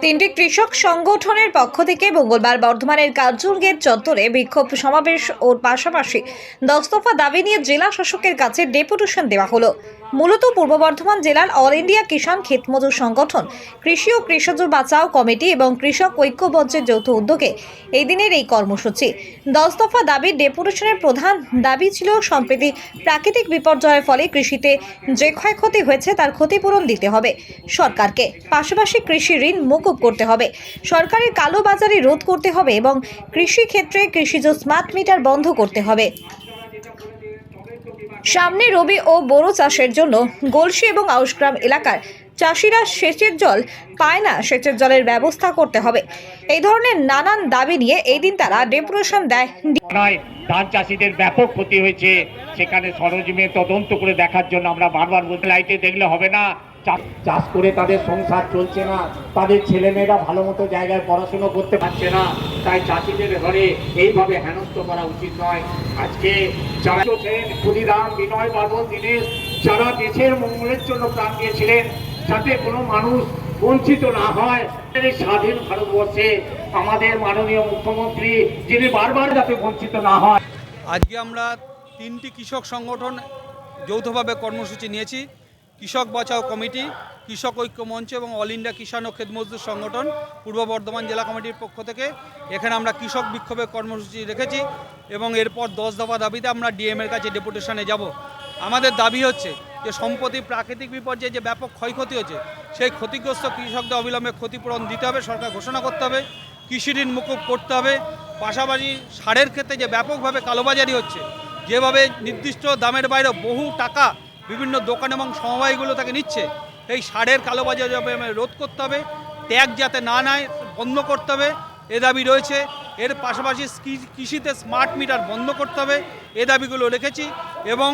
তিনটি কৃষক সংগঠনের পক্ষ থেকে মঙ্গলবার বর্ধমানের কার্জন গেট চত্বরে বিক্ষোভ সমাবেশ ও পাশাপাশি দস্তফা দাবি নিয়ে জেলা শাসকের কাছে ডেপুটেশন দেওয়া হলো। মূলত পূর্ব বর্ধমান জেলার অল ইন্ডিয়া কিষাণ ক্ষেতমজুর সংগঠন, কৃষি ও কৃষজ বাঁচাও কমিটি এবং কৃষক ঐক্য মঞ্চের যৌথ উদ্যোগে এই দিনের এই কর্মসূচি। দশ দফা দাবির ডেপুটেশনের প্রধান দাবি ছিল সম্প্রতি প্রাকৃতিক বিপর্যয়ের ফলে কৃষিতে যে ক্ষয়ক্ষতি হয়েছে তার ক্ষতিপূরণ দিতে হবে। সরকারকে পাশাপাশি কৃষি ঋণ মুকুব করতে হবে। সরকারের কালো বাজারে রোধ করতে হবে এবং কৃষি ক্ষেত্রে কৃষিজ স্মার্ট মিটার বন্ধ করতে হবে। সামনে রবি ও বোরো চাষের জন্য গোলসি এবং আউশগ্রাম এলাকার চাষিরা সেচের জল পায় না, সেচের জলের ব্যবস্থা করতে হবে। এই ধরনের নানান দাবি নিয়ে এই দিন তারা ডেপুটেশন দেয়। ধান চাষিদের ব্যাপক ক্ষতি হয়েছে। সেখানে সরজমে তদন্ত করে দেখার জন্য আমরা বারবার বলতে লাইটে দেখলে হবে না। চাষ করে তাদের সংসার চলছে না। তাদের ছেলেমেয়েরা ভালো মতো জায়গায় পড়াশুনো করতে পারছে না। তাই চাষিদের ঘরে এইভাবে হেনস্থ করা উচিত নয়। আজকে ক্ষুদিরাম, বিনয় বাদল দীনেশ, যারা দেশের মঙ্গলের জন্য প্রাণ দিয়েছিলেন, যাতে কোনো মানুষ বঞ্চিত না হয় স্বাধীন ভারতবর্ষে আমাদের মাননীয় মুখ্যমন্ত্রী, যিনি বারবার যাতে বঞ্চিত না হয়। আজকে আমরা তিনটি কৃষক সংগঠন যৌথভাবে কর্মসূচি নিয়েছি। কৃষক বাঁচাও কমিটি, কৃষক ঐক্য মঞ্চ এবং অল ইন্ডিয়া কিষাণ ও খেত মজদুর সংগঠন পূর্ব বর্ধমান জেলা কমিটির পক্ষ থেকে এখানে আমরা কৃষক বিক্ষোভের কর্মসূচি রেখেছি এবং এরপর দশ দফা দাবিতে আমরা ডিএমের কাছে ডেপুটেশনে যাব। আমাদের দাবি হচ্ছে যে সম্প্রতি প্রাকৃতিক বিপর্যয়ে যে ব্যাপক ক্ষয়ক্ষতি হচ্ছে সেই ক্ষতিগ্রস্ত কৃষকদের অবিলম্বে ক্ষতিপূরণ দিতে হবে, সরকার ঘোষণা করতে হবে, কৃষি ঋণ মুকুব করতে হবে, পাশাপাশি সারের ক্ষেত্রে যে ব্যাপকভাবে কালোবাজারি হচ্ছে, যেভাবে নির্দিষ্ট দামের বাইরে বহু টাকা বিভিন্ন দোকান এবং সমবায়গুলো তাকে নিচ্ছে। এই সারের কালোবাজারি রোধ করতে হবে। ট্যাগ যাতে না নেয়, বন্ধ করতে হবে। এ দাবি রয়েছে। এর পাশাপাশি কৃষিতে স্মার্ট মিটার বন্ধ করতে হবে। এ দাবিগুলো রেখেছি এবং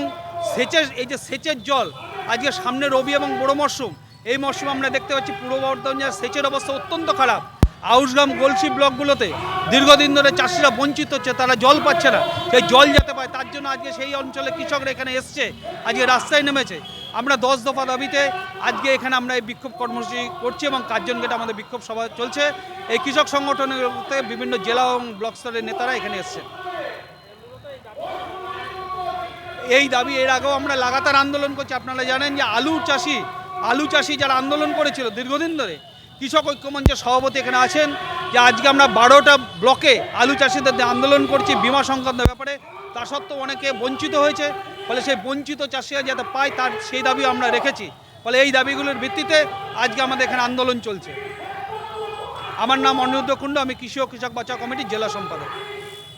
সেচের, এই যে সেচের জল, আজকে সামনে রবি এবং বড় মরশুম। এই মরশুমে আমরা দেখতে পাচ্ছি পূর্ব বর্ধমান সেচের অবস্থা অত্যন্ত খারাপ। আউসগ্রাম গোলসি ব্লকগুলোতে দীর্ঘদিন ধরে চাষিরা বঞ্চিত হচ্ছে, তারা জল পাচ্ছে না। সেই জল যেতে পায়, তার জন্য আজকে সেই অঞ্চলে কৃষকরা এখানে এসছে, আজকে রাস্তায় নেমেছে। আমরা দশ দফা দাবিতে আজকে এখানে আমরা এই বিক্ষোভ কর্মসূচি করছি এবং কার্জন গেটে আমাদের বিক্ষোভ সভা চলছে। এই কৃষক সংগঠনের বিভিন্ন জেলা এবং ব্লক স্তরের নেতারা এখানে এসছে। এই দাবি এর আগেও আমরা লাগাতার আন্দোলন করছি। আপনারা জানেন যে আলু চাষি আলু চাষি যারা আন্দোলন করেছিল দীর্ঘদিন ধরে কৃষক ঐক্যমঞ্চের সভাপতি এখানে আছেন। যে আজকে আমরা বারোটা ব্লকে আলু চাষিদের আন্দোলন করছি বিমা সংক্রান্ত ব্যাপারে। তা সত্ত্বেও অনেকে বঞ্চিত হয়েছে। ফলে সেই বঞ্চিত চাষিরা যাতে পায় তার সেই দাবিও আমরা রেখেছি। ফলে এই দাবিগুলোর ভিত্তিতে আজকে আমাদের এখানে আন্দোলন চলছে। আমার নাম অনিরুদ্ধ কুণ্ড, আমি কৃষি ও কৃষক বাঁচাও কমিটির জেলা সম্পাদক।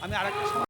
আমি আরেকটা